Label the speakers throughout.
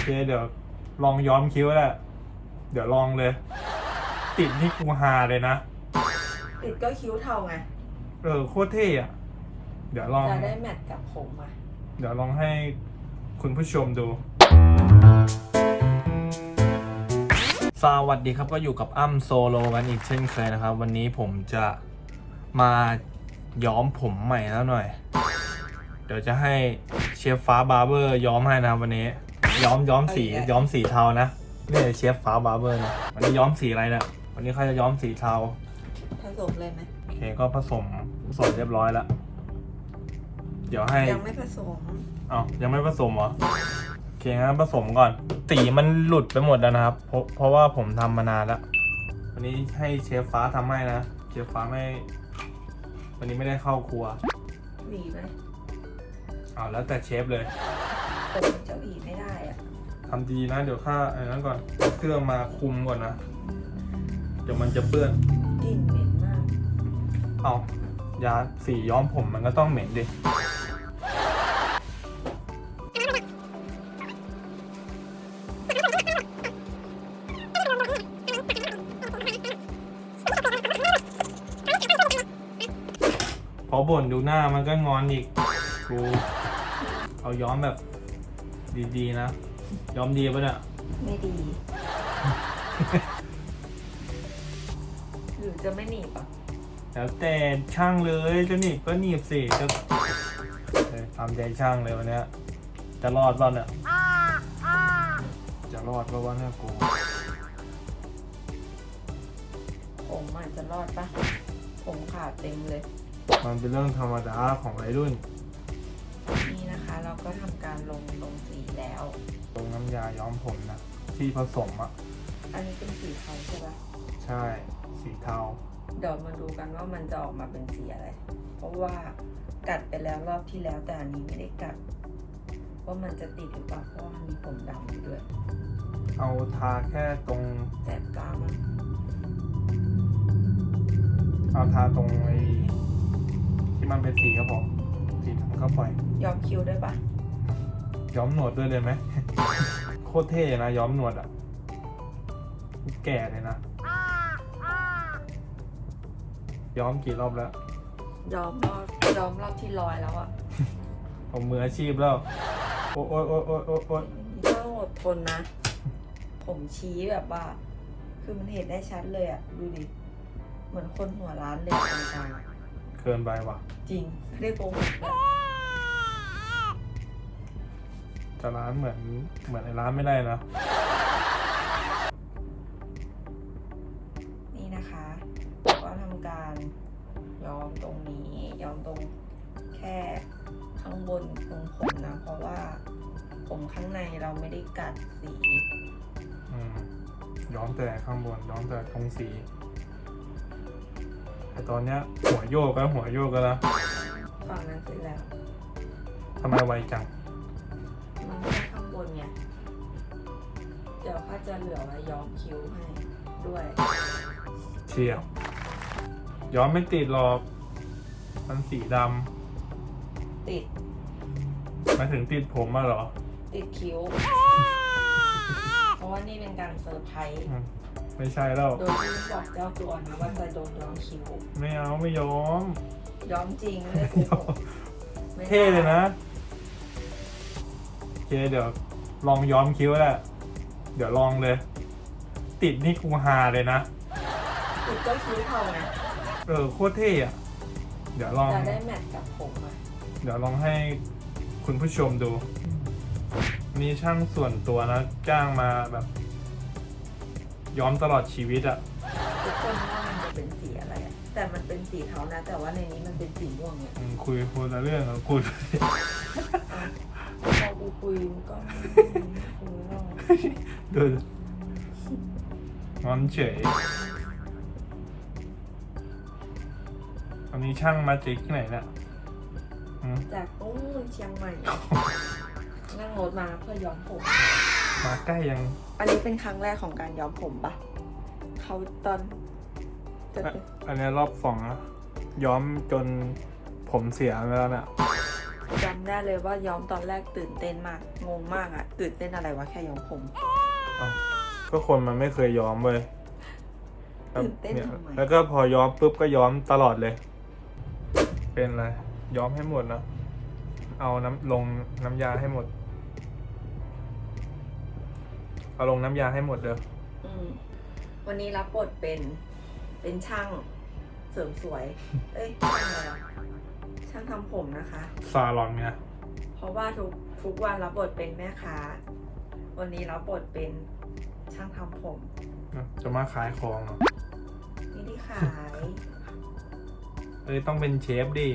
Speaker 1: เคเดี๋ยวลองย้อมคิ้วแหละเดี๋ยวลองเลย ติดนี่กูฮาเลยนะ
Speaker 2: ติดก็คิ้วเทาไง
Speaker 1: เออโคตรเท่อะเดี๋ยวลอง
Speaker 2: จะได้แมทกับผมอะ
Speaker 1: เดี๋ยวลองให้คุณผู้ชมดู สวัสดีครับก็อยู่กับอ้ำโซโลกันอีกเช่นเคยนะครับ วันนี้ผมจะมาย้อมผมใหม่แล้วหน่อย เดี๋ยวจะให้เชฟฟ้าบาร์เบอร์ย้อมให้นะวันนี้ ย้อมย้อมสี
Speaker 2: เอาอีกแล้ว
Speaker 1: ย้อมสีเทานะนี่เชฟฟ้าบาร์เบอร์นะวันนี้ย้อมสีอะไรเนี่ยวันนี้เขาจะย้อมสีเทา
Speaker 2: ผสมเลยไหม
Speaker 1: โอเคก็ผสมผสมเรียบร้อยแล้วเดี๋ยวให้
Speaker 2: ยังไม่ผสม
Speaker 1: เอ้ายังไม่ผสมเหรอโอเคงั้นผสมก่อน สีมันหลุดไปหมดแล้วนะครับ เพราะเพราะว่าผมทำมานานแล้ววันนี้ให้เชฟฟ้าทำให้นะเชฟฟ้าไม่ วันนี้ไม่ได้เข้าครัว
Speaker 2: หวีไหม
Speaker 1: เอาแล้วแต่เชฟเลย
Speaker 2: ผมมันจะหวีไม่ได้อะ
Speaker 1: ทำดีนะ เดี๋ยวข้าไอ้นั้นก่อนเอาเครื่องมาคุมก่อนนะ เดี๋ยวมันจะเปื้อน
Speaker 2: กลิ่นเหม็นมาก
Speaker 1: เอายาสีย้อมผมมันก็ต้องเหม็นดิ พอบ่นดูหน้ามันก็งอนอีกกูเอาย้อมแบบ ดีๆนะย้อมดีปะเนี่ย
Speaker 2: ไม่ดี หรือจะไม่หนีบอะ
Speaker 1: แล้วแต่ช่างเลยจะหนีบก็หนีบสิจะเออทำใจช่างเลยวันเนี้ยจะรอดป่ะเนี่ย จะรอดป่ะวะเนี่ยกู
Speaker 2: ผมอาจจะรอดปะผมขาดเต็มเลย
Speaker 1: มันเป็นเรื่องธรรมดาของวัยรุ่น
Speaker 2: นี่นะคะ เราก็ทำการลงลงสี แล้ว
Speaker 1: ตรงน้ำยาย้อมผมนะที่ผสมอะ
Speaker 2: อันนี้เป็นสีเทาใช่ปะ
Speaker 1: ใช่สีเทา
Speaker 2: เดี๋ยวมาดูกันว่ามันจะออกมาเป็นสีอะไร เพราะว่ากัดไปแล้วรอบที่แล้วแต่อันนี้ไม่ได้กัดว่ามันจะติดหรือเปล่าเพราะว่ามันมีผมดำอยู่ด้วย
Speaker 1: เอาทาแค่ตรง
Speaker 2: แสบตามาก
Speaker 1: เอาทาตรงไอ้ที่มันเป็นสีกระบอกสีทำเข้าไป
Speaker 2: ยอมคิ้วด้วยปะ
Speaker 1: ย้อมหนวดด้วยเลยไหม โคตรเท่นะย้อมหนวดอะแก่เลยนะ ย้อมกี่รอบแล้ว
Speaker 2: ยอมรอบยอมรอบที่ร้อยแล้วอะ
Speaker 1: ผมมืออาชีพแล้ว โอ๊ยโอ๊ยโอ๊ยโอ๊ยโอ๊ยโอ๊ย
Speaker 2: ต้องอดทนนะ ผมชี้แบบว่า คือมันเห็นได้ชัดเลยอะดูดิ เหมือนคนหัวร้านเลยอะตรงกลางอะ
Speaker 1: เกินไปว่ะ
Speaker 2: จริงไม่ได้โกหกเลย
Speaker 1: จะร้านเหมือนเหมือนไอ้ร้านไม่ได้นะ
Speaker 2: นี่นะคะก็ทำการย้อมตรงนี้ย้อมตรงแค่ข้างบนตรงผมนะ เพราะว่าผมข้างในเราไม่ได้กัดสี
Speaker 1: อืมย้อมแต่ข้างบนย้อมแต่ตรงสีไอตอนเนี้ยหัวโยกแล้วหัวโยกแล้วนะ
Speaker 2: ฝั่งนั้นเสร็จแล้ว
Speaker 1: ทำไมไวจัง
Speaker 2: ดี๋ยวข้าจะเหลือไว้ย้อมคิ้วให้ด้วย
Speaker 1: เชียวย้อมไม่ติดหรอกมันสีด
Speaker 2: ติดำ
Speaker 1: หมายถึงติดผมมาเหรอ
Speaker 2: ติดคิ้ว เพราะว่านี่เป็นการเซอร์ไพรส์
Speaker 1: อืมไม่ใช่แล้ว
Speaker 2: โดยที่บอกเจ้าตัวนะว่าจะโดนย้อมคิ้ว
Speaker 1: ไม่เอาไม่ย้อม
Speaker 2: ย้อมจริงไม่ได้โกหกไม่ได้
Speaker 1: เท่เลยนะโอเคเดี๋ยวลองย้อมคิ้วแหละ เดี๋ยวลองเลย ติดนี่กูฮาเลยนะ
Speaker 2: ติดก็คิ้วเทาไง
Speaker 1: เออโคตรเท่อะเดี๋ยวลอง
Speaker 2: จะได้แมทกับผมอะ
Speaker 1: เดี๋ยวลองให้คุณผู้ชมดู นี่ช่างส่วนตัวนะ จ้างมาแบบ ย้อมตลอดชีวิตอะ
Speaker 2: ทุกคนว่ามันจะเป็นสีอะไรอะแต่มันเป็นสีเทานะ แต่ว่าในนี้มันเป็นสีม่วงเนี่ย
Speaker 1: อืมคุยคนละเรื่องอะคุย
Speaker 2: พอกูคุยมันก็ไม่คุยหรอก
Speaker 1: ดูงอนเฉยอันนี้ช่างมาจากที่ไหนเนี่ยอืม
Speaker 2: จากนู้นเชียงใหม่ นั่งรถมาเพื่อย้อมผม
Speaker 1: มาใกล้ยัง
Speaker 2: อันนี้เป็นครั้งแรกของการย้อมผมปะเขาตอนจะ
Speaker 1: อะ
Speaker 2: เป็น
Speaker 1: อันนี้รอบสองนะย้อมจนผมเสียไปแล้วเนี่ย
Speaker 2: จำได้เลยว่าย้อมตอนแรกตื่นเต้นมาก งงมากอะตื่นเต้นอะไรวะแค่ย้อมผม
Speaker 1: ก็คนมันไม่เคยย้อมเว้ยแล้ว
Speaker 2: ตื่นเต้น
Speaker 1: เนี่ย
Speaker 2: ทำไม
Speaker 1: แล้วก็พอย้อมปุ๊บก็ย้อมตลอดเลย เป็นอะไรย้อมให้หมดนะเอาน้ำลงน้ำยาให้หมด เอาลงน้ำยาให้หมดเด้อ
Speaker 2: อืมวันนี้รับบทเป็นเป็นช่างเสริมสวย เอ้ยช่างอะไรวะ ช่างทำผมนะคะ
Speaker 1: ซาลอนไง
Speaker 2: เพราะว่าทุกทุกวันรับบทเป็นแม่ค้า วันนี้รับบทเป็นช่างทำผม
Speaker 1: จะมาขายของเหรอ
Speaker 2: ไม่ได้ขาย
Speaker 1: เอ้ยต้องเป็นเชฟดิ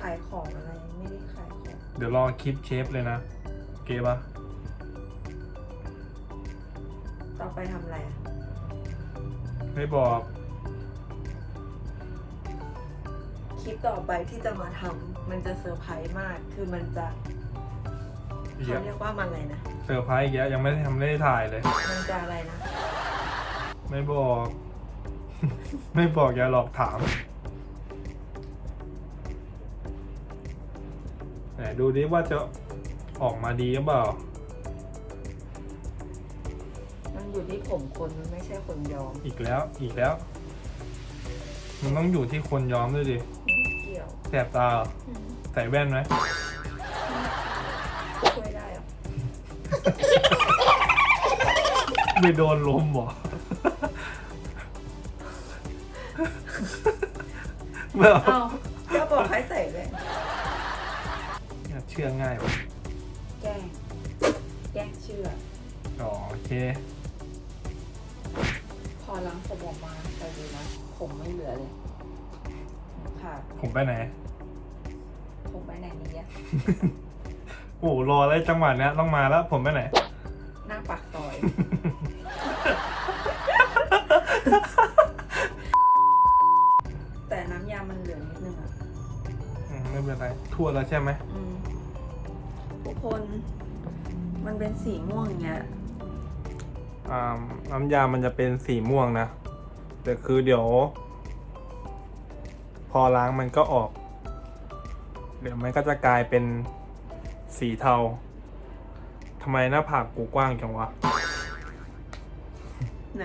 Speaker 2: ขายของอะไรไม่ได้ขายของ
Speaker 1: เดี๋ยวรอคลิปเชฟเลยนะโอเคปะ
Speaker 2: ต่อไปทำอะไรอะ
Speaker 1: ไม่บอก
Speaker 2: คลิปต่อไปที่จะมาทำมันจะเซอร์ไพรส์มาก คือมันจะ
Speaker 1: อีก
Speaker 2: เขา
Speaker 1: แล้ว
Speaker 2: เรียกว่ามันอะไรนะ
Speaker 1: เซอร์ไพรส์อีกแล้วยังไม่ได้ทำไม่ได้ถ่ายเลย
Speaker 2: มันจะอะไรนะ
Speaker 1: ไม่บอก ไม่บอกอย่าหลอกถามไหนดูดิว่าจะออกมาดีหรือเปล่า
Speaker 2: มันอยู่ที่ผมคนมันไม่ใช่คนยอม
Speaker 1: อีกแล้วอีกแล้ว มันต้องอยู่ที่คนย้อมด้วยดิ
Speaker 2: ไม่เกี่ยว
Speaker 1: แสบตาเหรอใส่แว่นไหม
Speaker 2: ช่วยได้เหรอ
Speaker 1: ไม่โดนลมบ่เมื่อ
Speaker 2: เอ้าก็บอกให้ใส่เลย
Speaker 1: เชื่อง่ายว่ะ
Speaker 2: แกล้งแกล้งเชื่อ
Speaker 1: อ๋อโอเค
Speaker 2: พอล้างผมออกมาใครดูนะ ผมไม่เหลือเลยค่ะ
Speaker 1: ผมไปไหน
Speaker 2: ผมไปไหนนี่อะ
Speaker 1: โอ้โหรอแล้วจังหวะเนี้ยต้องมาแล้ว ผมไปไหน
Speaker 2: หน้าปากซอย แต่น้ำยามันเหลืองนิดนึงอะ
Speaker 1: อืมไม่เป็นไร ทั่วแล้วใช่ไหม
Speaker 2: อืมทุกคน มันเป็นสีม่วงอย่างเงี้ย
Speaker 1: อ่าน้ำยามันจะเป็นสีม่วงนะ แต่คือเดี๋ยว พอล้างมันก็ออก เดี๋ยวมันก็จะกลายเป็นสีเทาทำไมหน้าผากกูกว้างจังวะ
Speaker 2: ไหน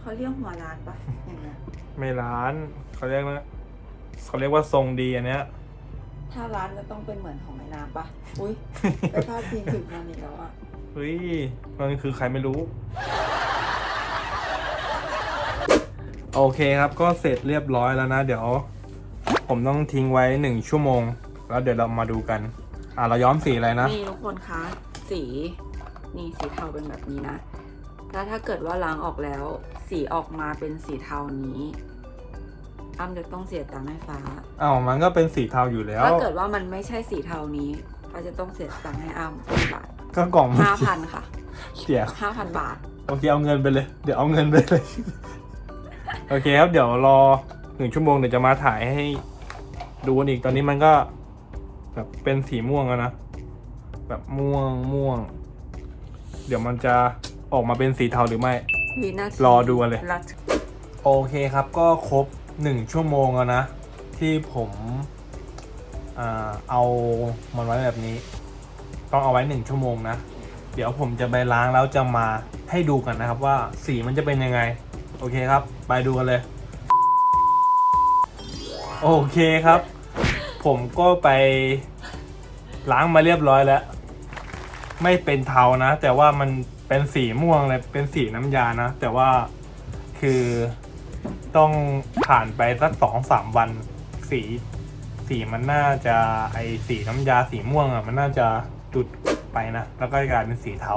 Speaker 2: เขาเรียกหัวร้านปะอย่างเงี้ย
Speaker 1: ไม่ร้านเขาเรียกว่าเขาเรียกว่าทรงดีอันเนี้ย
Speaker 2: ถ้าร้านก็ต้องเป็นเหมือนของแม่น้ำปะอุ้ยไปพลาดพิงถึงมันอีกแล้วอะ
Speaker 1: เฮ้ยมันคือใครไม่รู้ โอเคครับก็เสร็จเรียบร้อยแล้วนะ เดี๋ยว ผมต้องทิ้งไว้หนึ่งชั่วโมง แล้วเดี๋ยวเรามาดูกัน อ่าเราย้อมสีอะไรนะ
Speaker 2: นี่ทุกคนคะสีนี่สีเทาเป็นแบบนี้นะแล้วถ้าเกิดว่าล้างออกแล้ว สีออกมาเป็นสีเทานี้อ้ำจะต้องเสียตังค์ให้ฟ้า
Speaker 1: อ้าวมันก็เป็นสีเทาอยู่แล้ว
Speaker 2: ถ้าเกิดว่ามันไม่ใช่สีเทานี้ฟ้าจะต้องเสียตังค์ให้อ้ำกี่บาท
Speaker 1: ก็กล่องมัน
Speaker 2: ห้าพันค่ะ
Speaker 1: เสีย
Speaker 2: ห้าพันบาท
Speaker 1: โอเคเอาเงินไปเลย เดี๋ยวเอาเงินไปเลย โอเคครับ เดี๋ยวรอหนึ่งชั่วโมงเดี๋ยวจะมาถ่ายให้ดูกันอีกตอนนี้มันก็แบบเป็นสีม่วงแล้วนะ แบบม่วงม่วง เดี๋ยวมันจะออกมาเป็นสีเทาหรือไม่
Speaker 2: วินาที
Speaker 1: รอดูกันเลย
Speaker 2: รัด
Speaker 1: โอเคครับก็ครบหนึ่งชั่วโมงแล้วนะ ที่ผมอ่าเอามันไว้แบบนี้ ต้องเอาไว้หนึ่งชั่วโมงนะ เดี๋ยวผมจะไปล้างแล้วจะมาให้ดูกันนะครับว่าสีมันจะเป็นยังไง โอเคครับ ไปดูกันเลย โอเคครับ ผมก็ไปล้างมาเรียบร้อยแล้ว ไม่เป็นเทานะ แต่ว่ามันเป็นสีม่วงเลยเป็นสีน้ำยานะ แต่ว่าคือต้องผ่านไปสักสองสามวันสี สีมันน่าจะไอสีน้ำยาสีม่วงอะ มันน่าจะจุดไปนะ แล้วก็กลายเป็นสีเทา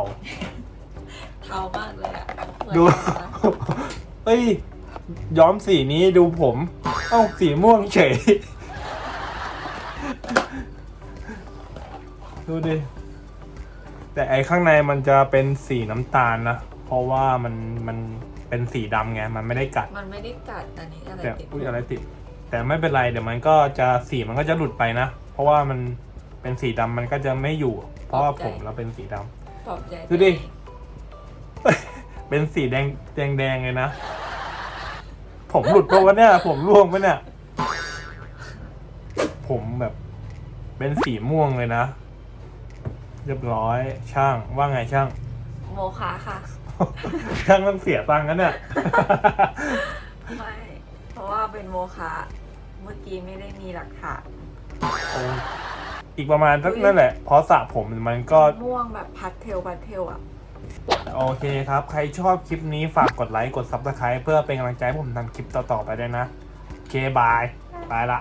Speaker 2: เทามากเลยอะเหมือน
Speaker 1: ดู
Speaker 2: กันนะ
Speaker 1: เอ้ย ย้อมสีนี้ดูผม เอ้าสีม่วงเฉย ดูดิ แต่ไอข้างในมันจะเป็นสีน้ำตาลนะ เพราะว่ามันมันเป็นสีดำไง มันไม่ได้กัด
Speaker 2: มันไม่ได้กัดอันนี้อะไร
Speaker 1: แต่
Speaker 2: ติด
Speaker 1: อุ้ยอะไรติด แต่ไม่เป็นไรเดี๋ยวมันก็จะสีมันก็จะหลุดไปนะ เพราะว่ามันเป็นสีดำมันก็จะไม่อยู่ เพราะว่าผมเราเป็นสีดำ
Speaker 2: ปลอบใจ
Speaker 1: ดูดิ เป็นสีแดงแดงแดงเลยนะ ผมหลุดปะวะเนี่ย ผมร่วงปะเนี่ยเป็นสีม่วงเลยนะ เรียบร้อยช่างว่าไงช่าง
Speaker 2: โมคาค่ะ
Speaker 1: ช่างต้องเสียตังค์กันเนี่ย
Speaker 2: ไม่ เพราะว่าเป็นโมคาเมื่อกี้ไม่ได้มีหลักฐาน
Speaker 1: อีกประมาณสักนั่นแหละเพราะสระผมมันก็
Speaker 2: ม่วงแบบพัดเทลพัดเทลอะ
Speaker 1: โอเคครับ ใครชอบคลิปนี้ฝากกดไลค์ กด Subscribe เพื่อเป็นกำลังใจให้ผมทำคลิปต่อๆไปด้วยนะ โอเคบาย ไปละ